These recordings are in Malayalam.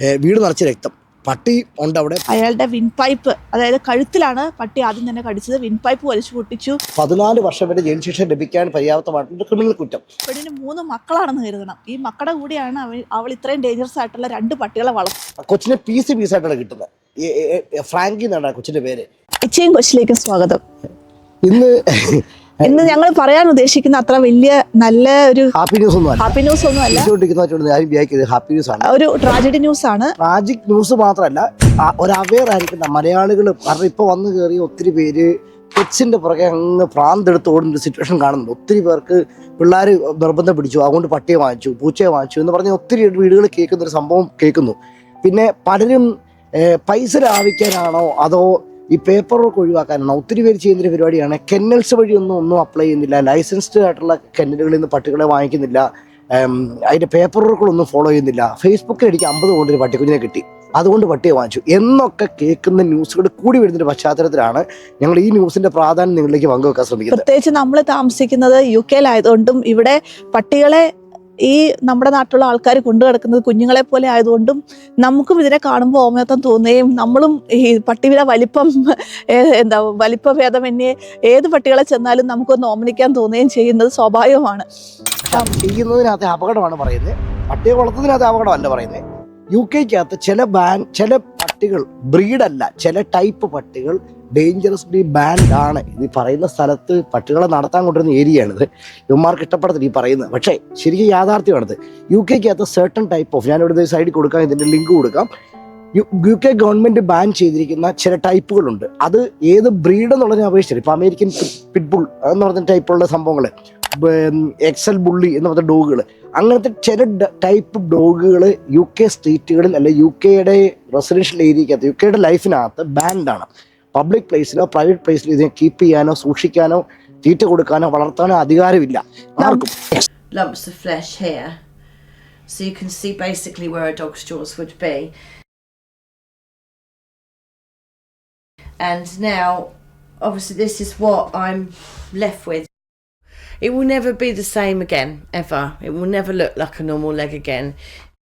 വീട് നിറച്ച് രക്തം. പട്ടി ഉണ്ട് അവിടെ. അയാളുടെ വിൻപൈപ്പ് അതായത് കഴുത്തിലാണ് പട്ടി ആദ്യം തന്നെ കടിച്ചത്. വിൻപൈപ്പ് വലിച്ചു പൊട്ടിച്ചു. പതിനാല് വർഷം വരെ ജയിൽ ശിക്ഷ ലഭിക്കാൻ പര്യാപ്തമായിട്ടുണ്ട് ക്രിമിനൽ കുറ്റം. പെണ്ണിന് മൂന്ന് മക്കളാണെന്ന് കരുതണം. ഈ മക്കളുടെ കൂടെയാണ് അവൾ അവൾ ഇത്രയും ഡേഞ്ചറസ് ആയിട്ടുള്ള രണ്ട് പട്ടികളെ വളർത്തുന്നത് കൊച്ചിനെ പീസ് പീസായിട്ടാണ് കിട്ടുന്നത്. ഫ്രാങ്കി എന്നാണ് കൊച്ചിന്റെ പേര്. കൊച്ചിലേക്ക് സ്വാഗതം. ഇന്ന് ഇന്ന് ഞങ്ങൾ പറയാൻ ഉദ്ദേശിക്കുന്ന അത്ര വലിയ നല്ല ഒരു ഹാപ്പി ന്യൂസ് ഒന്നും ഹാപ്പി ന്യൂസ് ഒന്നും അല്ല ഹാപ്പി ന്യൂസ് ആണ്. ഒരു ട്രാജഡി ന്യൂസ് ആണ്. ട്രാജിക് ന്യൂസ് മാത്രമല്ല ഒരു അവെയർ ആയിരിക്കുന്ന മലയാളികൾ കാരണം ഇപ്പൊ വന്നു കയറിയ ഒത്തിരി പേര് കൊച്ചിന്റെ പുറകെ അങ്ങ് പ്രാന്തെടുത്ത് ഓടുന്ന ഒരു സിറ്റുവേഷൻ കാണുന്നുണ്ട്. ഒത്തിരി പേർക്ക് പിള്ളേർ നിർബന്ധം പിടിച്ചു. അതുകൊണ്ട് പട്ടിയെ വാങ്ങിച്ചു പൂച്ചയെ വാങ്ങിച്ചു എന്ന് പറഞ്ഞ് ഒത്തിരി വീടുകൾ കേൾക്കുന്ന ഒരു സംഭവം കേൾക്കുന്നു. പിന്നെ പലരും പൈസ ലാഭിക്കാനാണോ അതോ ഈ പേപ്പർ വർക്ക് ഒഴിവാക്കാനാണ്. ഒത്തിരി പേര് ചെയ്യുന്നൊരു പരിപാടിയാണ്. കെന്നൽസ് വഴി ഒന്നും അപ്ലൈ ചെയ്യുന്നില്ല. ലൈസൻസ്ഡ് ആയിട്ടുള്ള കെന്നലുകളിൽ നിന്ന് പട്ടികളെ വാങ്ങിക്കുന്നില്ല. അതിന്റെ പേപ്പർ വർക്കുകളൊന്നും ഫോളോ ചെയ്യുന്നില്ല. ഫേസ്ബുക്കിൽ എനിക്ക് അമ്പത് കൊണ്ട് ഒരു പട്ടിക്കുഞ്ഞിനെ കിട്ടി. അതുകൊണ്ട് പട്ടിയെ വാങ്ങിച്ചു. എന്നൊക്കെ കേൾക്കുന്ന ന്യൂസുകൾ കൂടി വരുന്നൊരു പശ്ചാത്തലത്തിലാണ് ഞങ്ങൾ ഈ ന്യൂസിന്റെ പ്രാധാന്യം നിങ്ങളിലേക്ക് പങ്കുവെക്കാൻ ശ്രമിക്കുന്നത്. പ്രത്യേകിച്ച് നമ്മൾ താമസിക്കുന്നത് യു കെയിലായതുകൊണ്ടും ഇവിടെ പട്ടികളെ ഈ നമ്മുടെ നാട്ടിലുള്ള ആൾക്കാർ കൊണ്ടു കിടക്കുന്നത് കുഞ്ഞുങ്ങളെ പോലെ ആയതുകൊണ്ടും നമുക്കും ഇതിനെ കാണുമ്പോൾ ഓമയത്വം തോന്നുകയും നമ്മളും ഈ പട്ടിയുടെ വലിപ്പം എന്താ വലിപ്പ ഭേദമന്യേ ഏത് പട്ടികളെ ചെന്നാലും നമുക്കൊന്ന് ഓമനിക്കാൻ തോന്നുകയും ചെയ്യുന്നത് സ്വാഭാവികമാണ്. ചെയ്യുന്നതിനകത്ത് അപകടമാണ് പറയുന്നത്. പട്ടിയെ വളർത്തുന്നതിനകത്ത് അപകടമല്ല പറയുന്നത്. യു കെക്കകത്ത് ചില ബാൻ ചില പട്ടികൾ ബ്രീഡല്ല ചില ടൈപ്പ് പട്ടികൾ ഡേഞ്ചറസ്ലി ബാൻഡ് ആണ്. ഇത് പറയുന്ന സ്ഥലത്ത് പട്ടികളെ നടത്താൻ കൊണ്ടുവരുന്ന ഏരിയയാണിത്. ഇവന്മാർക്ക് ഇഷ്ടപ്പെടത്തില്ല ഈ പറയുന്നത്. പക്ഷേ ശരിക്കും യാഥാർത്ഥ്യമാണിത്. യു കെക്ക് അകത്ത് സർട്ടൺ ടൈപ്പ് ഓഫ് ഞാൻ ഇവിടെ സൈഡിൽ കൊടുക്കാം ഇതിന്റെ ലിങ്ക് കൊടുക്കാം. യു കെ ഗവൺമെന്റ് ബാൻ ചെയ്തിരിക്കുന്ന ചില ടൈപ്പുകളുണ്ട് അത് ഏത് ബ്രീഡ് എന്നുള്ളതിനെ അപേക്ഷിച്ചിട്ട് ഇപ്പോൾ അമേരിക്കൻ പിറ്റ്ബുൾ എന്ന് പറഞ്ഞ ടൈപ്പുള്ള സംഭവങ്ങൾ എക്സൽ ബുള്ളി എന്ന് പറഞ്ഞ ഡോഗുകൾ അങ്ങനത്തെ ചില ടൈപ്പ് ഡോഗുകൾ യു കെ സ്ട്രീറ്റുകളിൽ അല്ലെ യു കെയുടെ റെസിഡൻഷ്യൽ ഏരിയക്കകത്ത് യു കെയുടെ ലൈഫിനകത്ത് ബാൻഡാണ് പബ്ലിക് പ്ലേസിലോ പ്രൈവറ്റ് പ്ലേസിലോ ഇതിനെ കീപ്പ് ചെയ്യാനോ സൂക്ഷിക്കാനോ തീറ്റ കൊടുക്കാനോ വളർത്താനോ അധികാരമില്ല ആർക്കും lumps of flesh here. So you can see basically where a dog's jaws would be. And now, obviously, this is what I'm left with. It will never be the same again, ever. It will never look like a normal leg again.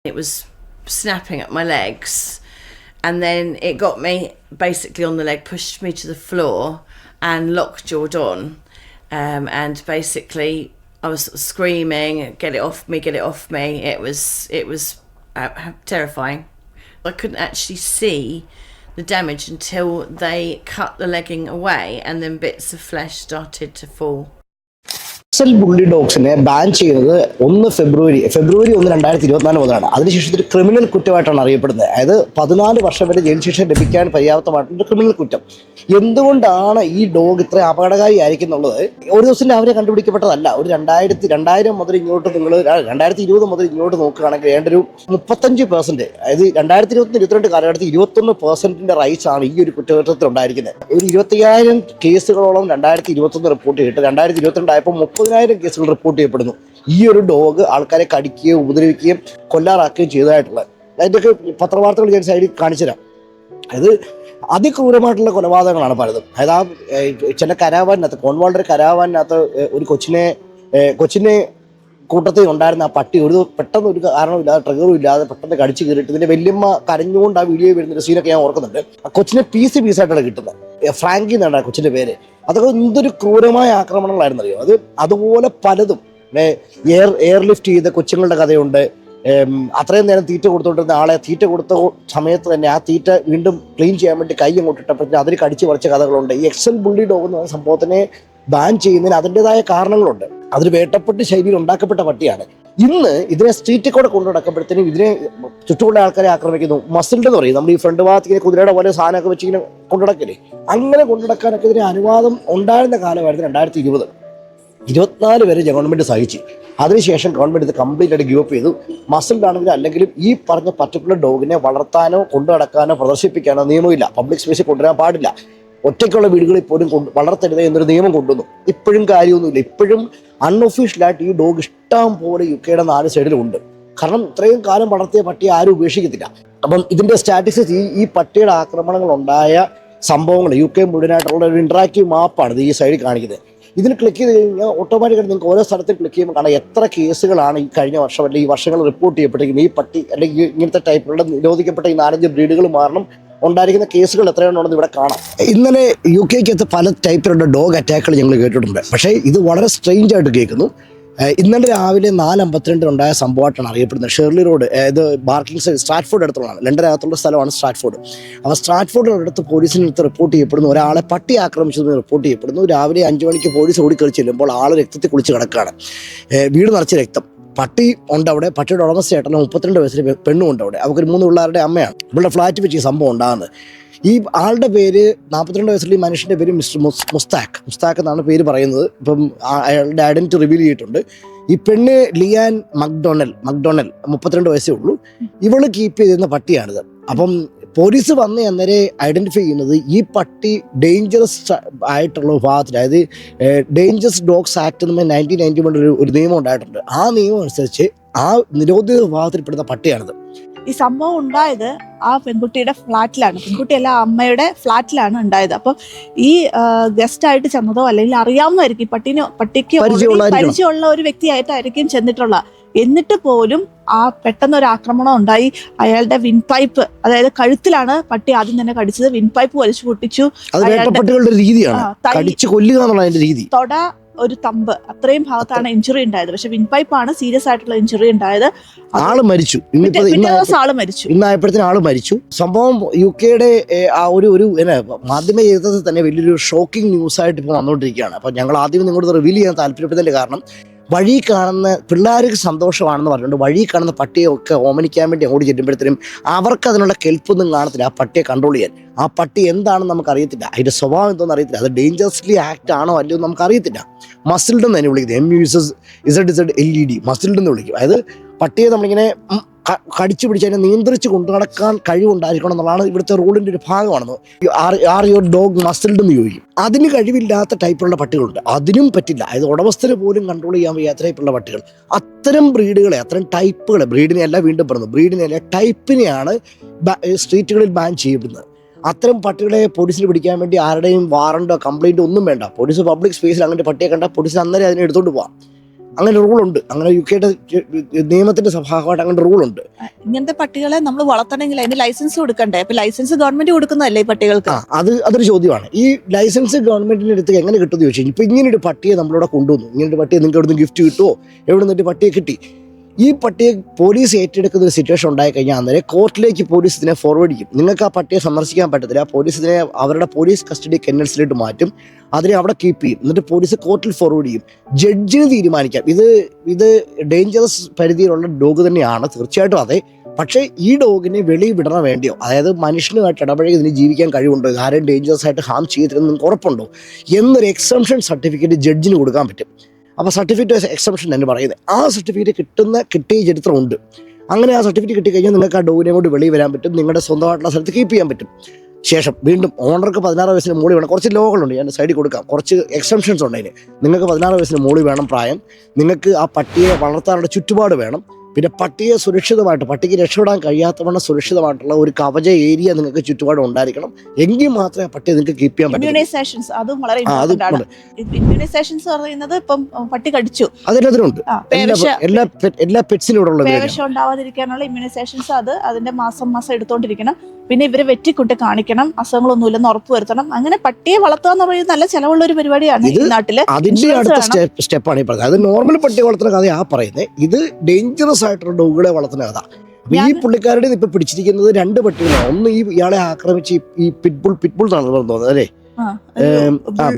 It was snapping at my legs, and then it got me basically on the leg, pushed me to the floor, and lockjawed on. Um, and basically, I was sort of screaming, "Get it off me! Get it off me!" It was it was uh, terrifying. I couldn't actually see the damage until they cut the legging away, and then bits of flesh started to fall. XL bully ഡോഗ്സിനെ ban ചെയ്യുന്നത് ഒന്ന് ഫെബ്രുവരി ഫെബ്രുവരി ഒന്ന് രണ്ടായിരത്തി ഇരുപത്തിനാല് മുതലാണ്. അതിനുശേഷം ഇതൊരു ക്രിമിനൽ കുറ്റമായിട്ടാണ് അറിയപ്പെടുന്നത്. അതായത് പതിനാല് വർഷം വരെ ജയിൽ ശിക്ഷ ലഭിക്കാൻ പര്യാപ്തമായിട്ടുള്ള ക്രിമിനൽ കുറ്റം. എന്തുകൊണ്ടാണ് ഈ ഡോഗ് ഇത്ര അപകടകാരി ആയിരിക്കും എന്നുള്ളത്? ഒരു ദിവസം രാവിലെ കണ്ടുപിടിക്കപ്പെട്ടതല്ല. ഒരു രണ്ടായിരത്തി രണ്ടായിരം മുതൽ ഇങ്ങോട്ട് നിങ്ങൾ രണ്ടായിരത്തി ഇരുപത് മുതൽ ഇങ്ങോട്ട് നോക്കുകയാണെങ്കിൽ വേണ്ട ഒരു മുപ്പത്തഞ്ച് പെർസെന്റ് അതായത് രണ്ടായിരത്തി ഇരുപത്തി ഇരുപത്തിരണ്ട് കാലഘട്ടത്തിൽ ഇരുപത്തൊന്ന് പെർസെന്റിന്റെ റൈറ്റ്സ് ആണ് ഈ ഒരു കുറ്റകൃത്യത്തിൽ ഉണ്ടായിരിക്കുന്നത്. ഒരു ഇരുപത്തിയായിരം കേസുകളോളം രണ്ടായിരത്തി ഇരുപത്തൊന്ന് റിപ്പോർട്ട് ചെയ്തിട്ട് രണ്ടായിരത്തി ഇരുപത്തിരണ്ടായപ്പോൾ മുപ്പതിനായിരം കേസുകൾ റിപ്പോർട്ട് ചെയ്യപ്പെടുന്നു. ഈ ഒരു ഡോഗ് ആൾക്കാരെ കടിക്കുകയും ഉപദ്രവിക്കുകയും കൊല്ലാറാക്കുകയും ചെയ്തതായിട്ടുള്ളത് അതിന്റെയൊക്കെ പത്രവാർത്തകൾ ഞാൻ സൈഡിൽ കാണിച്ചുതരാം അത് അതിക്രൂരമായിട്ടുള്ള കൊലപാതകങ്ങളാണ് പലതും. അതായത് ആ ചില കരാവാനകത്ത് കോൺവാളിന്റെ കരാവാനകത്ത് ഏഹ്, ഒരു കൊച്ചിനെ കൊച്ചിനെ കൂട്ടത്തിൽ ഉണ്ടായിരുന്ന ആ പട്ടി ഒരു പെട്ടെന്ന് ഒരു കാരണമില്ലാതെ ട്രിഗറും ഇല്ലാതെ പെട്ടെന്ന് കടിച്ചു കയറിയിട്ട് ഇതിന്റെ വല്യമ്മ കരഞ്ഞുകൊണ്ട് ആ വീഡിയോ വരുന്ന സീനൊക്കെ ഞാൻ ഓർക്കുന്നുണ്ട്. ആ കൊച്ചിനെ പീസ് പീസായിട്ടാണ് കിട്ടുന്നത്. ഫ്രാങ്കി എന്നാണ് ആ കൊച്ചിന്റെ പേര്. അതൊക്കെ എന്തൊരു ക്രൂരമായ ആക്രമണങ്ങളായിരുന്നു അറിയോ അത് അതുപോലെ പലതും. എയർ എയർ ലിഫ്റ്റ് ചെയ്ത കൊച്ചുങ്ങളുടെ കഥയുണ്ട്. അത്രയും നേരം തീറ്റ കൊടുത്തോണ്ടിരുന്ന ആളെ തീറ്റ കൊടുത്ത സമയത്ത് തന്നെ ആ തീറ്റ വീണ്ടും ക്ലീൻ ചെയ്യാൻ വേണ്ടി കൈ അങ്ങോട്ട് അതിൽ കടിച്ചു പറിച്ച കഥകളുണ്ട്. ഈ എക്സൽ ബുള്ളി ഡോഗ് എന്ന് പറയുന്ന സംഭവത്തിനെ ബാൻ ചെയ്യുന്നതിന് അതിന്റെതായ കാരണങ്ങളുണ്ട്. അതൊരു വേട്ടപ്പെട്ട് ശൈലിയിൽ ഉണ്ടാക്കപ്പെട്ട പട്ടിയാണ്. ഇന്ന് ഇതിനെ സ്ട്രീറ്റിൽ കൂടെ കൊണ്ടു നടക്കുമ്പോഴത്തേനും ഇതിനെ ചുറ്റുമുള്ള ആൾക്കാരെ ആക്രമിക്കുന്നു. മസിൽഡ് എന്ന് പറയും. നമ്മൾ ഈ ഫ്രണ്ട് ഭാഗത്ത് ഇങ്ങനെ കുതിരയുടെ പോലെ സാധനമൊക്കെ വെച്ച് ഇങ്ങനെ കൊണ്ടു നടക്കില്ലേ? അങ്ങനെ കൊണ്ടുനടക്കാനൊക്കെ ഇതിന് അനുവാദം ഉണ്ടായിരുന്ന കാലമായിരുന്നു രണ്ടായിരത്തി ഇരുപത് ഇരുപത്തിനാല് വരെ ഗവൺമെന്റ് സഹിച്ചു. അതിനുശേഷം ഗവൺമെന്റ് ഇത് കംപ്ലീറ്റ് ആയിട്ട് ഗിവ് അപ്പ് ചെയ്തു. മസിൽഡാണെങ്കിലും അല്ലെങ്കിലും ഈ പറഞ്ഞ പർട്ടിക്കുലർ ഡോഗിനെ വളർത്താനോ കൊണ്ടു നടക്കാനോ പ്രദർശിപ്പിക്കാനോ നിയമമില്ല. പബ്ലിക് സ്പേസിൽ കൊണ്ടുവരാൻ പാടില്ല. ഒറ്റയ്ക്കുള്ള വീടുകളിൽ പോലും കൊണ്ട് വളർത്തരുത് എന്നൊരു നിയമം കൊണ്ടുവന്നു. ഇപ്പോഴും കാര്യമൊന്നുമില്ല. ഇപ്പോഴും അൺഒഫീഷ്യലായിട്ട് ഈ ഡോഗ് ഇഷ്ടം പോലെ യു കെയുടെ നാല് സൈഡിലുണ്ട് കാരണം ഇത്രയും കാലം വളർത്തിയ പട്ടിയെ ആരും ഉപേക്ഷിക്കത്തില്ല. അപ്പം ഇതിന്റെ സ്റ്റാറ്റിസ്റ്റിക്സ് ഈ ഈ പട്ടിയുടെ ആക്രമണങ്ങൾ ഉണ്ടായ സംഭവങ്ങൾ യു കെ മുഴുവനായിട്ടുള്ള ഒരു ഇന്ററാക്റ്റീവ് മാപ്പാണ് ഇത് ഈ സൈഡിൽ കാണിക്കുന്നത്. ഇതിൽ ക്ലിക്ക് ചെയ്ത് കഴിഞ്ഞാൽ ഓട്ടോമാറ്റിക്കായിട്ട് നിങ്ങൾക്ക് ഓരോ സ്ഥലത്ത് ക്ലിക്ക് ചെയ്യുമ്പോൾ കാണാം എത്ര കേസുകളാണ് ഈ കഴിഞ്ഞ വർഷം അല്ലെങ്കിൽ ഈ വർഷങ്ങൾ റിപ്പോർട്ട് ചെയ്യപ്പെട്ടിരിക്കുന്നത്. ഈ പട്ടി അല്ലെങ്കിൽ ഇങ്ങനത്തെ ടൈപ്പിലുള്ള നിരോധിക്കപ്പെട്ട ഈ നാലഞ്ച് ബ്രീഡുകൾ മാറണം. ഉണ്ടായിരിക്കുന്ന കേസുകൾ എത്രയാണെന്ന് ഇവിടെ കാണാം. ഇന്നലെ യു കെക്കകത്ത് പല ടൈപ്പിലുള്ള ഡോഗ് അറ്റാക്കുകൾ ഞങ്ങൾ കേട്ടിട്ടുണ്ട്. പക്ഷേ ഇത് വളരെ സ്ട്രെയിഞ്ച് ആയിട്ട് കേൾക്കുന്നു. ഇന്നലെ രാവിലെ നാല് അമ്പത്തിരണ്ടിന് ഉണ്ടായ സംഭവമായിട്ടാണ് അറിയപ്പെടുന്നത്. ഷെർലി റോഡ് ഇത് ബാർക്കിംഗ് സ്ട്രാറ്റ്ഫോർഡ് അടുത്തുള്ളതാണ്. ലണ്ടനകത്തുള്ള സ്ഥലമാണ് സ്ട്രാറ്റ്ഫോർഡ്. അപ്പോൾ സ്ട്രാറ്റ്ഫോർഡ് അടുത്ത് പോലീസിന് അടുത്ത് റിപ്പോർട്ട് ചെയ്യപ്പെടുന്നു. ഒരാളെ പട്ടി ആക്രമിച്ചതെന്ന് റിപ്പോർട്ട് ചെയ്യപ്പെടുന്നു. രാവിലെ അഞ്ച് മണിക്ക് പോലീസ് ഓടിക്കളിച്ച് ചെല്ലുമ്പോൾ ആൾ രക്തത്തിൽ കുളിച്ച് കിടക്കുകയാണ്. വീട് നിറച്ച് രക്തം. പട്ടി ഉണ്ട് അവിടെ പട്ടിയുടെ ഉടമസ്ഥയായിട്ടുള്ള മുപ്പത്തിരണ്ട് വയസ്സിലെ പെ- പെണ്ണും ഉണ്ട് അവിടെ അവർക്ക് മൂന്ന് പിള്ളേരുടെ അമ്മയാണ്. ഇവിടെ ഫ്ലാറ്റ് വെച്ച് ഈ സംഭവം ഉണ്ടാകുന്നത്. ഈ ആളുടെ പേര് നാൽപ്പത്തിരണ്ട് വയസ്സുള്ള ഈ മനുഷ്യന്റെ പേര് മിസ്റ്റർ മുസ് മുസ്താഖ്. മുസ്താഖ് എന്നാണ് പേര് പറയുന്നത്. ഇപ്പം അയാളുടെ ഐഡന്റി റിവീൽ ചെയ്തിട്ടുണ്ട്. ഈ പെണ്ണ് ലിയാൻ മക്ഡൊണൽ മക്ഡൊണൽ മുപ്പത്തിരണ്ട് വയസ്സേ ഉള്ളൂ. ഇവൾ കീപ്പ് ചെയ്തിരുന്ന പട്ടിയാണിത്. അപ്പം പോലീസ് വന്ന് അന്നേരം ഐഡന്റിഫൈ ചെയ്യുന്നത് ഈ പട്ടി ഡേഞ്ചറസ് ആയിട്ടുള്ള ഭാഗത്തിൽ അതായത് ഡേഞ്ചറസ് ഡോഗ്സ് ആക്ട് എന്ന് നയന്റീൻ നയന്റി ഒരു ഒരു നിയമം ഉണ്ടായിട്ടുണ്ട്. ആ നിയമം അനുസരിച്ച് ആ നിരോധിത വിഭാഗത്തിൽപ്പെടുന്ന പട്ടിയാണിത്. ഈ സംഭവം ഉണ്ടായത് ആ പെൺകുട്ടിയുടെ ഫ്ലാറ്റിലാണ്. പെൺകുട്ടിയല്ല അല്ല അമ്മയുടെ ഫ്ലാറ്റിലാണ് ഉണ്ടായത്. അപ്പം ഈ ഗസ്റ്റ് ആയിട്ട് ചെന്നതോ അല്ലെങ്കിൽ അറിയാവുന്നതായിരിക്കും പട്ടിന് പട്ടിക്ക്. പരിചയമുള്ള ഒരു വ്യക്തിയായിട്ടായിരിക്കും ചെന്നിട്ടുള്ള എന്നിട്ട് പോലും ആ പെട്ടെന്ന് ഒരു ആക്രമണം ഉണ്ടായി. അയാളുടെ വിൻപൈപ്പ് അതായത് കഴുത്തിലാണ് പട്ടി ആദ്യം തന്നെ കടിച്ചത്. വിൻപൈപ്പ് വലിച്ചു പൊട്ടിച്ചു. രീതിയാണ്. കടിച്ചു കൊല്ലുക എന്നുള്ള രീതി. തൊട ഒരു തമ്പ്. അത്രയും ഭാഗത്താണ് ഇഞ്ചുറി ഉണ്ടായത്. പക്ഷെ വിൻപൈപ്പ് ആണ് സീരിയസ് ആയിട്ടുള്ള ഇഞ്ചുറി ഉണ്ടായത്. ആൾ മരിച്ചു. ദിവസം ആൾ മരിച്ചു. ഇന്നായപ്പോഴത്തേന് ആൾ മരിച്ചു. സംഭവം യു കെയുടെ ആ ഒരു ഒരു മാധ്യമ ജീവിതത്തിൽ തന്നെ വലിയൊരു ഷോക്കിംഗ് ന്യൂസ് ആയിട്ട് ഇപ്പോൾ വന്നുകൊണ്ടിരിക്കുകയാണ് അപ്പോൾ ഞങ്ങൾ ആദ്യം നിങ്ങളോട് റിവീൽ ചെയ്യാൻ താല്പര്യപ്പെടുന്നതിന്റെ കാരണം വഴി കാണുന്ന പിള്ളേർക്ക് സന്തോഷമാണെന്ന് പറഞ്ഞുകൊണ്ട് വഴി കാണുന്ന പട്ടിയൊക്കെ ഓമനിക്കാൻ വേണ്ടി ഓടി ചെല്ലുമ്പോഴത്തേനും അവർക്ക് അതിനുള്ള കെൽപ്പൊന്നും കാണത്തില്ല. ആ പട്ടിയെ കൺട്രോൾ ചെയ്യാൻ. ആ പട്ടി എന്താണെന്ന് നമുക്ക് അറിയത്തില്ല അതിന്റെ സ്വഭാവം എന്തോന്ന് അറിയത്തില്ല. അത് ഡേഞ്ചറസ്ലി ആക്ട് ആണോ അല്ലയോ എന്ന് നമുക്ക് അറിയത്തില്ല മസിൽഡ് എന്ന് തന്നെ വിളിക്കുന്നത് M U S Z Z L E D muzzled എന്ന് വിളിക്കും. അതായത് പട്ടിയെ നമ്മളിങ്ങനെ കടിച്ചു പിടിച്ച് അതിനെ നിയന്ത്രിച്ച് കൊണ്ടു നടക്കാൻ കഴിവുണ്ടായിരിക്കണം എന്നുള്ളതാണ് ഇവിടുത്തെ റൂളിന്റെ ഒരു ഭാഗമാണെന്ന് ആർ യുവർ ഡോഗ് മസിൽഡ് എന്ന് ചോദിക്കും. അതിന് കഴിവില്ലാത്ത ടൈപ്പിലുള്ള പട്ടികളുണ്ട്. അതിനും പറ്റില്ല. അതായത് ഉടമസ്ഥന് പോലും കൺട്രോൾ ചെയ്യാൻ വയ്യാത്ത ടൈപ്പുള്ള പട്ടികൾ. അത്തരം ബ്രീഡുകളെ അത്തരം ടൈപ്പുകളെ ബ്രീഡിനെ അല്ല വീണ്ടും പറഞ്ഞു ബ്രീഡിനെ അല്ല ടൈപ്പിനെയാണ് സ്ട്രീറ്റുകളിൽ ബാൻ ചെയ്യപ്പെടുന്നത്. അത്തരം പട്ടികളെ പോലീസിൽ പിടിക്കാൻ വേണ്ടി ആരുടെയും വാറണ്ടോ കംപ്ലൈന്റോ ഒന്നും വേണ്ട. പോലീസ് പബ്ലിക് സ്പേസിൽ അങ്ങനെ പട്ടിയെ കണ്ടാൽ പോലീസ് അന്നേരം അതിനെ എടുത്തോണ്ട് പോവാം. അങ്ങനെ റൂളുണ്ട്. അങ്ങനെ യു കെയുടെ നിയമത്തിന്റെ സ്വഭാവമായിട്ട് അങ്ങനെ റൂളുണ്ട്. ഇങ്ങനത്തെ പട്ടികളെ നമ്മൾ വളർത്തണമെങ്കിൽ അതിന് ലൈസൻസ് കൊടുക്കണ്ടേ? അപ്പൊ ലൈസൻസ് ഗവൺമെന്റ് കൊടുക്കുന്നതല്ലേ ഈ പട്ടികൾക്ക്? അത് അതൊരു ചോദ്യമാണ്. ഈ ലൈസൻസ് ഗവൺമെന്റിന്റെ അടുത്ത് എങ്ങനെ കിട്ടുമെന്ന് ചോദിച്ചു ഇപ്പൊ ഇങ്ങനെ ഒരു പട്ടിയെ നമ്മളിവിടെ കൊണ്ടുവന്നു. ഇങ്ങനെ ഒരു പട്ടിയെ നിങ്ങൾക്ക് എവിടെ നിന്ന് ഗിഫ്റ്റ് കിട്ടുമോ എവിടെ നിന്നിട്ട് പട്ടിയെ കിട്ടി? ഈ പട്ടിയെ പോലീസ് ഏറ്റെടുക്കുന്ന ഒരു സിറ്റുവേഷൻ ഉണ്ടായി കഴിഞ്ഞാൽ അന്നേരം കോർട്ടിലേക്ക് പോലീസ് ഇതിനെ ഫോർവേഡ് ചെയ്യും. നിങ്ങൾക്ക് ആ പട്ടിയെ സന്ദർശിക്കാൻ പറ്റത്തില്ല. പോലീസ് ഇതിനെ അവരുടെ പോലീസ് കസ്റ്റഡി കെന്നൽസിലോട്ട് മാറ്റും. അതിനെ അവിടെ കീപ്പ് ചെയ്യും. എന്നിട്ട് പോലീസ് കോർട്ടിൽ ഫോർവേഡ് ചെയ്യും. ജഡ്ജിന് തീരുമാനിക്കാം. ഇത് ഇത് ഡേഞ്ചറസ് പരിധിയിലുള്ള ഡോഗ് തന്നെയാണ്. തീർച്ചയായിട്ടും അതെ. പക്ഷേ ഈ ഡോഗിനെ വെളിയിൽ വിടണ വേണ്ടിയോ അതായത് മനുഷ്യനുമായിട്ട് ഇടപഴകി ഇതിന് ജീവിക്കാൻ കഴിവുണ്ടോ? ആരെയും ഡേഞ്ചറസ് ആയിട്ട് ഹാം ചെയ്തിരുന്നു നിങ്ങൾക്ക് ഉറപ്പുണ്ടോ? എന്നൊരു എക്സംഷൻ സർട്ടിഫിക്കറ്റ് ജഡ്ജിന് കൊടുക്കാൻ പറ്റും. അപ്പോൾ സർട്ടിഫിക്കറ്റ് എക്സെപ്ഷൻ എന്ന് പറയുന്നത്. ആ സർട്ടിഫിക്കറ്റ് കിട്ടുന്ന കിട്ടിയ ചരിത്രമുണ്ട്. അങ്ങനെ ആ സർട്ടിഫിക്കറ്റ് കിട്ടിക്കഴിഞ്ഞാൽ നിങ്ങൾക്ക് ആ ഡോഗിനെ കൊണ്ട് വെളിയിൽ വരാൻ പറ്റും. നിങ്ങളുടെ സ്വന്തമായിട്ടുള്ള സ്ഥലത്ത് കീപ്പ് ചെയ്യാൻ പറ്റും. ശേഷം വീണ്ടും ഓണർക്ക് പതിനാറ് വയസ്സിന് മുകളിൽ വേണം. കുറച്ച് ലോകളുണ്ട് ഞാൻ സൈഡിൽ കൊടുക്കാം. കുറച്ച് എക്സംഷൻസ് ഉണ്ട് അതിന്. നിങ്ങൾക്ക് പതിനാറ് വയസ്സിന് മുകളിൽ വേണം പ്രായം. നിങ്ങൾക്ക് ആ പട്ടിയെ വളർത്താനുള്ള ചുറ്റുപാട് വേണം. പിന്നെ പട്ടിയെ സുരക്ഷിതമായിട്ട് പട്ടിക്ക് രക്ഷപ്പെടാൻ കഴിയാത്തവണ്ണം സുരക്ഷിതമായിട്ടുള്ള ഒരു കവച ഏരിയ നിങ്ങൾക്ക് ചുറ്റുപാടും ഉണ്ടായിരിക്കണം. എങ്കിൽ മാത്രമേ പട്ടിയെ നിങ്ങൾക്ക് കീപ്പ് ചെയ്യാൻ പറ്റൂ ഇമ്മ്യൂണൈസേഷൻസ് അതും വളരെ ഇമ്മ്യൂണൈസേഷൻസ് പറയുന്നത് ഇപ്പം ഉം, പട്ടി കടിച്ചു. അതിനകത്തിനുണ്ട് എല്ലാ എല്ലാ പെറ്റ്സിനും ഇവിടെ ഉള്ള കാര്യമാണ് പേവിഷം ഉണ്ടാവാതിരിക്കാനുള്ള ഇമ്മ്യൂണൈസേഷൻസ് അത് അതിന്റെ മാസം മാസം എടുത്തോണ്ടിരിക്കണം. പിന്നെ ഇവരെ വെറ്റിക്കുട്ടി കാണിക്കണം അസുഖങ്ങളൊന്നുമില്ലെന്ന് ഉറപ്പ് വരുത്തണം. അങ്ങനെ പട്ടിയെ വളർത്തുക എന്ന് പറയുന്നത് നല്ല ചെലവുള്ള ഒരു പരിപാടിയാണ് ഈ നാട്ടിൽ. അതിന്റെ അടുത്ത സ്റ്റെപ്പ് സ്റ്റെപ്പാണ് ഈ പറഞ്ഞത് അത് നോർമൽ പട്ടി വളർത്തുന്ന കഥ ആ പറയുന്നത് ഇത് ഡേഞ്ചറസ് ആയിട്ടുള്ള ഡോഗുകളെ വളർത്തുന്ന കഥ. ഈ പുള്ളിക്കാരുടെ ഇപ്പൊ പിടിച്ചിരിക്കുന്നത് രണ്ട് പട്ടികളാണ് ഒന്ന് ഈ ഇയാളെ ആക്രമിച്ച് ഈ- പിറ്റ്ബുൾ പിറ്റ്ബുൾ എന്നാണ് തോന്നുന്നത് അല്ലേ?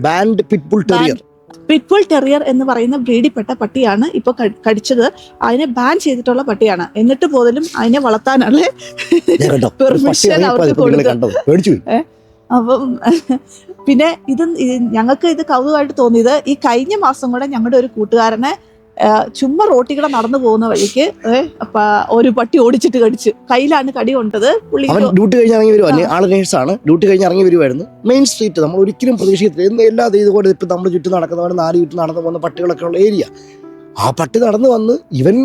Banned pitbull terrier pitbull terrier എന്ന് പറയുന്ന ബ്രീഡിപ്പെട്ട പട്ടിയാണ് ഇപ്പൊ കടിച്ചത്. അതിനെ ബാൻ ചെയ്തിട്ടുള്ള പട്ടിയാണ്. എന്നിട്ട് പോലും അതിനെ വളർത്താനുള്ള അവർക്ക് കൊടുത്തു. അപ്പം പിന്നെ ഇത് ഞങ്ങൾക്ക് ഇത് കൗതുകമായിട്ട് തോന്നിയത് ഈ കഴിഞ്ഞ മാസം കൂടെ ഞങ്ങളുടെ ഒരു കൂട്ടുകാരനെ ആ, റോട്ടി കൂടെ നടന്നു പോകുന്ന വഴിക്ക് ഒരു പട്ടി ഓടിച്ചിട്ട് കടിച്ചു. കയ്യിലാണ് കടി കൊണ്ടത്. ഡ്യൂട്ടി കഴിഞ്ഞ് ഇറങ്ങി വരുവാ. ആൾ നേഴ്സാണ് ഡ്യൂട്ടി കഴിഞ്ഞ് ഇറങ്ങി വരുവായിരുന്നു. മെയിൻ സ്ട്രീറ്റ് നമ്മൾ ഒരിക്കലും പ്രതീക്ഷിക്കത്തില്ല. എല്ലാ ഇതുപോലെ ഇപ്പം നമ്മൾ ചുറ്റും നടക്കുന്നവരും നാല് ചുറ്റും നടന്നു പോകുന്ന പട്ടികളൊക്കെ ഉള്ള ഏരിയ ആ പട്ടി നടന്നു വന്ന് ഇവൻ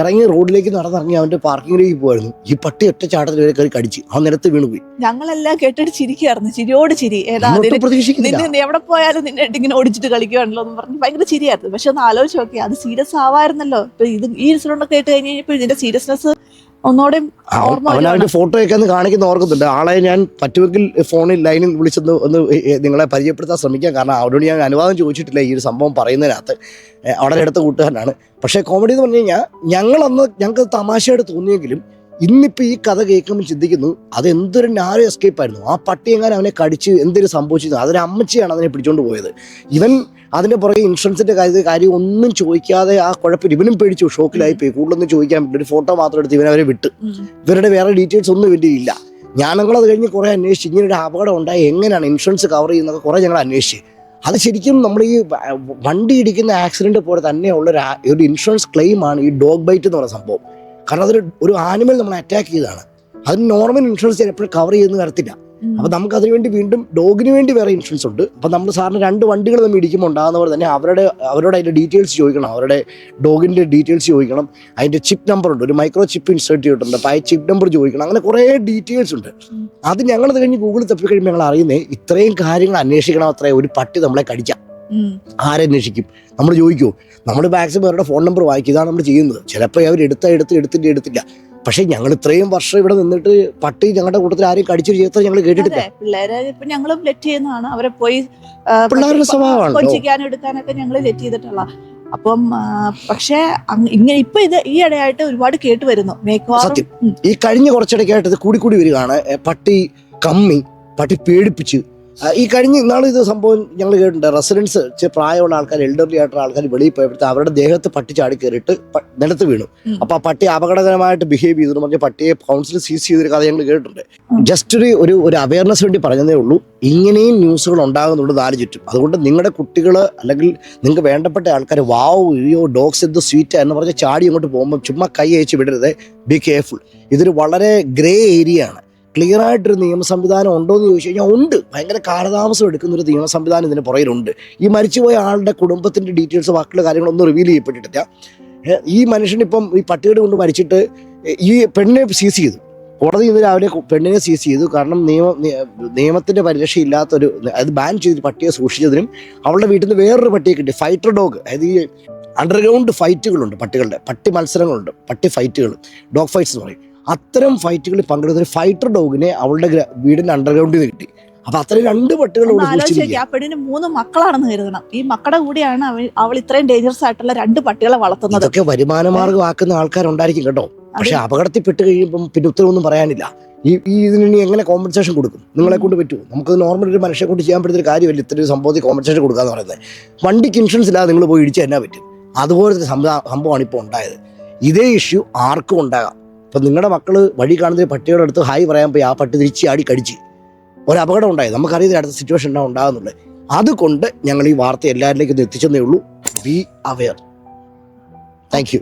ഇറങ്ങി റോഡിലേക്ക് നടന്നിറങ്ങി അവന്റെ പാർക്കിങ്ങിലേക്ക് പോയിരുന്നു ഈ പട്ടി ഒറ്റ ചാട്ടത്തിൽ വരെ കയറി കടിച്ച്. ആ നിലത്ത് വീണുപോയി ഞങ്ങളെല്ലാം കേട്ടിട്ട് ചിരിക്കായിരുന്നു ചിരിയോട് ചിരി. നിന്നെ എവിടെ പോയാലും നിന്നെ ഇങ്ങനെ ഓടിച്ചിട്ട് കളിക്കുകയാണല്ലോ എന്ന് പറഞ്ഞ് ഭയങ്കര ചിരിയായിരുന്നു. പക്ഷെ ഒന്ന് ആലോചിച്ച് നോക്കി അത് സീരിയസ് ആവായിരുന്നല്ലോ. ഇപ്പൊ ഇത് ഈ ഇൻസിഡന്റ് ഒക്കെ കേട്ട് കഴിഞ്ഞ് കഴിഞ്ഞപ്പോൾ ഇതിന്റെ സീരിയസ്നെസ് ഒന്നോടെ. അവന്റെ ഫോട്ടോ ഒക്കെ ഒന്ന് കാണിക്കുന്ന ഓർക്കുന്നുണ്ട്. ആളെ ഞാൻ പറ്റുമെങ്കിൽ ഫോണിൽ ലൈനിൽ വിളിച്ചൊന്ന് ഒന്ന് നിങ്ങളെ പരിചയപ്പെടുത്താൻ ശ്രമിക്കാം. കാരണം അവരോട് ഞാൻ അനുവാദം ചോദിച്ചിട്ടില്ല ഈ ഒരു സംഭവം പറയുന്നതിനകത്ത്. അവിടെ അടുത്ത കൂട്ടുകാരനാണ്. പക്ഷേ കോമഡി എന്ന് പറഞ്ഞു കഴിഞ്ഞാൽ ഞങ്ങളന്ന് ഞങ്ങൾക്ക് തമാശയായിട്ട് തോന്നിയെങ്കിലും ഇന്നിപ്പോൾ ഈ കഥ കേൾക്കുമ്പോൾ ചിന്തിക്കുന്നു അത് എന്തൊരു നാരോ എസ്കേപ്പ് ആയിരുന്നു. ആ പട്ടി എങ്ങനെ അവനെ കടിച്ച് എന്തൊരു സംഭവിച്ചു അതൊരു അമ്മച്ചിയാണ് അതിനെ പിടിച്ചോണ്ട് പോയത്. ഇവൻ അതിന്റെ പുറകെ ഇൻഷുറൻസിന്റെ കാര്യത്തിൽ കാര്യം ഒന്നും ചോദിക്കാതെ ആ കുഴപ്പമില്ല. ഇവനും പേടിച്ചു ഷോക്കിലായി പോയി. കൂടുതലൊന്നും ചോദിക്കാൻ പറ്റില്ല. ഒരു ഫോട്ടോ മാത്രം എടുത്ത് ഇവനവരെ വിട്ട്. ഇവരുടെ വേറെ ഡീറ്റെയിൽസ് ഒന്നും ഇവന്റെ ഇല്ല. ഞാനങ്ങളത് കഴിഞ്ഞ് കുറേ അന്വേഷിച്ച് ഇങ്ങനെ ഒരു അപകടം ഉണ്ടായി. എങ്ങനെയാണ് ഇൻഷുറൻസ് കവർ ചെയ്യുന്നതൊക്കെ കുറേ ഞങ്ങൾ അന്വേഷിച്ച്. അത് ശരിക്കും നമ്മൾ ഈ വണ്ടി ഇടിക്കുന്ന ആക്സിഡന്റ് പോലെ തന്നെയുള്ള ഒരു ഇൻഷുറൻസ് ക്ലെയിമാണ് ഈ ഡോഗ് ബൈറ്റ് എന്ന് പറയുന്ന സംഭവം. കാരണം അതൊരു ഒരു ആനിമൽ നമ്മൾ അറ്റാക്ക് ചെയ്തതാണ്. അതിന് നോർമൽ ഇൻഷുറൻസ് എപ്പോഴും കവർ ചെയ്യുന്ന വരത്തില്ല. അപ്പൊ നമുക്ക് അതിന് വേണ്ടി വീണ്ടും ഡോഗിന് വേണ്ടി വേറെ ഇൻഷുറൻസ് ഉണ്ട്. അപ്പൊ നമ്മൾ സാറിന് രണ്ട് വണ്ടികൾ നമ്മൾ ഇടിക്കുമ്പോൾ ഉണ്ടാകുന്ന പോലെ തന്നെ അവരുടെ അവരോട് അതിന്റെ ഡീറ്റെയിൽസ് ചോദിക്കണം. അവരുടെ ഡോഗിന്റെ ഡീറ്റെയിൽസ് ചോദിക്കണം. അതിന്റെ ചിപ്പ് നമ്പർ ഉണ്ട്. ഒരു മൈക്രോ ചിപ്പ് ഇൻസേർട്ട് ചെയ്തിട്ടുണ്ട്. അപ്പൊ ആ ചിപ്പ് നമ്പർ ചോദിക്കണം. അങ്ങനെ കുറേ ഡീറ്റെയിൽസ് ഉണ്ട്. അത് ഞങ്ങളത് കഴിഞ്ഞ് ഗൂഗിളിൽ തപ്പി കഴിയുമ്പോൾ ഞങ്ങൾ അറിയുന്നത് ഇത്രയും കാര്യങ്ങൾ അന്വേഷിക്കണം അത്രയും ഒരു പട്ടി നമ്മളെ കടിക്കാം. ആരന്വേഷിക്കും നമ്മൾ ചോദിക്കുമോ നമ്മൾ മാക്സിമം അവരുടെ ഫോൺ നമ്പർ വായിക്കും. ഇതാണ് നമ്മൾ ചെയ്യുന്നത്. ചിലപ്പോൾ അവർ എടുത്ത എടുത്ത് എടുത്തിട്ട് എടുത്തില്ല. പക്ഷെ ഞങ്ങൾ ഇത്രയും വർഷം ഇവിടെ നിന്നിട്ട് പട്ടി ഞങ്ങളുടെ കൂട്ടത്തിൽ ആരെയും കടിച്ചു ചെയ്തത് ഞങ്ങൾ കേട്ടിട്ടില്ല. പിള്ളേരെ ഇപ്പൊ ഞങ്ങളും ലെറ്റ് ചെയ്യുന്നതാണ്. അവരെ പോയി പിള്ളേരുടെ സ്വഭാവമാണ്. എടുക്കാനൊക്കെ ഞങ്ങൾ ലെറ്റ് ചെയ്തിട്ടുള്ള. അപ്പം പക്ഷേ ഇങ്ങനെ ഇപ്പൊ ഇത് ഈ ഇടയായിട്ട് ഒരുപാട് കേട്ട് വരുന്നു. സത്യം. ഈ കഴിഞ്ഞ കുറച്ചിടയ്ക്കായിട്ട് ഇത് കൂടി കൂടി വരികയാണ്. പട്ടി കമ്മി പട്ടി പേടിപ്പിച്ച് ഈ കഴിഞ്ഞ ഇന്നാൾ ഇത് സംഭവം ഞങ്ങൾ കേട്ടിട്ടുണ്ട്. റെസിഡൻസ് പ്രായമുള്ള ആൾക്കാർ എൽഡർലി ആയിട്ടുള്ള ആൾക്കാർ വെളിയിൽ പോയപ്പോഴത്തെ അവരുടെ ദേഹത്ത് പട്ടി ചാടി കയറിയിട്ട് നിലത്ത് വീണു. അപ്പൊ ആ പട്ടി അപകടകരമായിട്ട് ബിഹേവ് ചെയ്തു പറഞ്ഞ് പട്ടിയെ കൗൺസിൽ സീസ് ചെയ്തൊരു കഥ ഞങ്ങൾ കേട്ടിട്ടുണ്ട്. ജസ്റ്റ് ഒരു ഒരു ഒരു അവയർനെസ് വേണ്ടി പറഞ്ഞതേ ഉള്ളൂ. ഇങ്ങനെയും ന്യൂസുകൾ ഉണ്ടാകുന്നുണ്ട് നാല് ചുറ്റും. അതുകൊണ്ട് നിങ്ങളുടെ കുട്ടികൾ അല്ലെങ്കിൽ നിങ്ങൾക്ക് വേണ്ടപ്പെട്ട ആൾക്കാർ വാവ് അയ്യോ ഡോഗ്സ് എന്ത് സ്വീറ്റ് എന്ന് പറഞ്ഞ് ചാടി അങ്ങോട്ട് പോകുമ്പോൾ ചുമ്മാ കൈ അയച്ച് വിടരുത്. ബി കെയർഫുൾ ഇതൊരു വളരെ ഗ്രേ ഏരിയ ആണ്. ക്ലിയർ ആയിട്ടൊരു നിയമ സംവിധാനം ഉണ്ടോ എന്ന് ചോദിച്ചു കഴിഞ്ഞാൽ ഉണ്ട്. ഭയങ്കര കാലതാമസം എടുക്കുന്ന ഒരു നിയമ സംവിധാനം ഇതിന് പുറകിലുണ്ട്. ഈ മരിച്ചുപോയ ആളുടെ കുടുംബത്തിന്റെ ഡീറ്റെയിൽസ് ബാക്കിയുള്ള കാര്യങ്ങളൊന്നും റിവീൽ ചെയ്യപ്പെട്ടിട്ടില്ല. ഈ മനുഷ്യനിപ്പം ഈ പട്ടികയുടെ കൊണ്ട് മരിച്ചിട്ട് ഈ പെണ്ണിനെ സീസ് ചെയ്തു. കോടതി ഇന്ന് രാവിലെ പെണ്ണിനെ സീസ് ചെയ്തു. കാരണം നിയമ നിയമത്തിന്റെ പരിരക്ഷയില്ലാത്തൊരു അത് ബാൻ ചെയ്ത് പട്ടിയെ സൂക്ഷിച്ചതിനും അവളുടെ വീട്ടിൽ നിന്ന് വേറൊരു പട്ടിയെ കിട്ടി. ഫൈറ്റർ ഡോഗ് അതായത് ഈ അണ്ടർഗ്രൗണ്ട് ഫൈറ്റുകളുണ്ട് പട്ടികളുടെ. പട്ടി മത്സരങ്ങളുണ്ട്. പട്ടി ഫൈറ്റുകൾ ഡോഗ് ഫൈറ്റ്സ് എന്ന് പറയും. അത്തരം ഫൈറ്റുകളിൽ പങ്കെടുത്ത ഒരു ഫൈറ്റർ ഡോഗിനെ അവളുടെ വീടിന്റെ അണ്ടർഗ്രൗണ്ടിൽ നിന്ന് കിട്ടി. അപ്പൊ അത്രയും രണ്ട് പട്ടികളോട് ആ പെണ്ണിന് മൂന്ന് മക്കളാണെന്ന് കരുതണം. ഈ മക്കളുടെ കൂടിയാണ് അവൾ അവൾ ഇത്രയും ഡേഞ്ചറസ് ആയിട്ടുള്ള രണ്ട് പട്ടികളെ വളർത്തുന്നത്. ഇതൊക്കെ വരുമാന മാർഗമാക്കുന്ന ആൾക്കാരുണ്ടായിരിക്കും കേട്ടോ. പക്ഷെ അപകടത്തിൽപ്പെട്ട് കഴിയുമ്പോൾ പിന്നെ ഉത്തരവൊന്നും പറയാനില്ല. ഈ ഈ ഇതിന് ഇനി എങ്ങനെ കോമ്പൻസേഷൻ കൊടുക്കും? നിങ്ങളെ കൊണ്ട് പറ്റുമോ? നമുക്ക് നോർമൽ ഒരു മനുഷ്യനെ കൊണ്ട് ചെയ്യാൻ പറ്റുന്ന ഒരു കാര്യമല്ല ഇത്രയും സംഭവത്തിൽ കോമ്പൻസേഷൻ കൊടുക്കുക എന്ന് പറയുന്നത്. വണ്ടിക്ക് ഇൻഷുറൻസ് ഇല്ലാതെ നിങ്ങൾ പോയി ഇടിച്ച് എന്നാ പറ്റും? അതുപോലത്തെ സംഭവ- സംഭവമാണ് ഇപ്പോൾ ഉണ്ടായത്. ഇതേ ഇഷ്യൂ ആർക്കും ഉണ്ടാകാം. ഇപ്പം നിങ്ങളുടെ മക്കൾ വഴി കാണുന്ന പട്ടിയുടെ അടുത്ത് ഹായ് പറയാൻ പോയി ആ പട്ടി തിരിച്ച് ആടി കടിച്ച്. ഒരു അപകടം ഉണ്ടായി നമുക്കറിയാം അടുത്ത സിറ്റുവേഷൻ ഉണ്ടാവും ഉണ്ടാകുന്നുള്ളത് അതുകൊണ്ട് ഞങ്ങൾ ഈ വാർത്ത എല്ലാവരിലേക്കും എത്തിച്ചെന്നേ ഉള്ളൂ. Be aware thank you